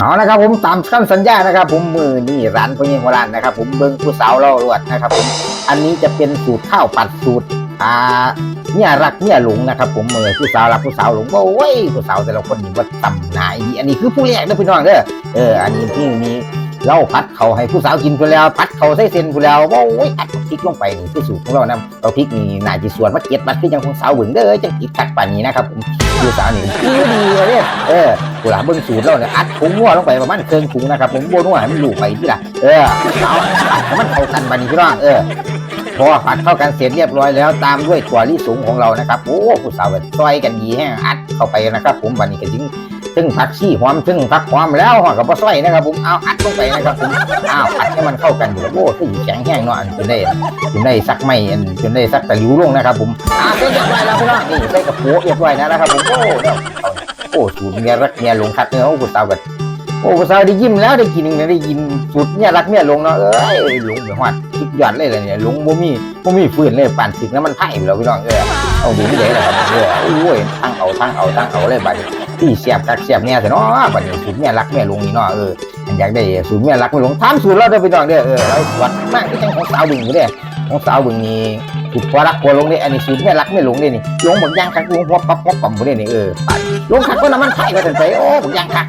เอานะครับผมตามคำสัญญานะครับ ผมมือนี่ร้านพญิงโบราณนะครับ ผมเบิ้งผู้สาวเล่ารวดนะครับ ผมอันนี้จะเป็นสูตรข้าวปัดสูตรอ่าเนี่ยรักเนี่ยหลงนะครับ ผมมือผู้สาวรักผู้สาวหลงโอ้ยผู้สาวแต่ละคนนี่ว่าต่ำหนาอีอันนี้คือผู้แรกนะพี่น้องเด้อเอออันนี้ที่มีเล่าพัดเขาให้ผู้สาวกินไปแล้ว พัดเขาใส่เส้นไปแล้วโอ้ยอัดพริกลงไปนี่คือสูตรของเรานะเราพริกนี่น่าจะส่วนมาเก็ดมัดคือยังของสาวบึงเด้อจังกิดกัดป่านนี้นะครับผมผู้สาวนี่คือดีเลยเนี่ยเออ กูหลาเบิ้งสูตรแล้วเนี่ยอัดถุงงัวลงไปประมาณเครื่องถุงนะครับผมโบนัวให้มันหลูกไปที่ละเออเอาอัดให้มันเข้ากันบัดนี้พี่น้องเออพอผัดเข้ากันเสร็จเรียบร้อยแล้วตามด้วยถั่วลิสงของเรานะครับโอ้ผู้สาวแบบซอยกันดีแห้งอัดเข้าไปนะครับ ผมบัดนี้ก็ถึงถึงผักชีหอมถึงผักหอมแล้วหอมกับปลาสร้อยนะครับ ผมเอาอัดลงไปนะครับผมอ้าวผัดให้มันเข้ากันอยู่โอ้คือแข็งแห้งเนาะอันจนได้จนได้ซักไม่จนได้ซักตะหลิวลงนะครับ ผมอ่าเสร็จเรียบร้อยแล้วพี่น้องนี่ใส่กระโปงเรียบร้อยนะครับผมโอ้ อ้สูตรเมียรักเมียหลงคักเนื้อโอ้กูสาวแบบโอ้กูสาวได้ยิ้มแล้วได้กินหนึ่งได้ยินสูตรเมียรักเมียหลงเนาะเอ้ยหลงแบบว่าคิดยอดเลยเลยเนี่ยหลงบ่มีบ่มีฟื้นเลยปั่นถึงน้ำมันไผ่แล้วพี่น้องเออเอาดีไม่ได้เลยครับเออโอ้ยทั้งเอาทั้งเอาทั้งเอาเลยบัดนี้ที่เสียบกักเสียบเนี่ยแต่เนาะบัดนี้สูตรเมียรักเมียหลงนี่เนาะเออ อยากได้สูตรแม่รักไม่หลงถามสูตรเราได้ไปน้องเด้อเออเราวัดมากที่จังของสาวบึงอยู่เด้อของสาวบึงนี่ถูกพอรักพอหลงเด้ออันนี้สูตรแม่รักไม่หลงเด้อนี่หลงบักย่างคักหลงพอปั๊บปั๊บปั๊บบ่ได้นี่เออหลงคักก็น้ำมันไผ่ก็ถึงไปโอ้ผมยังคัก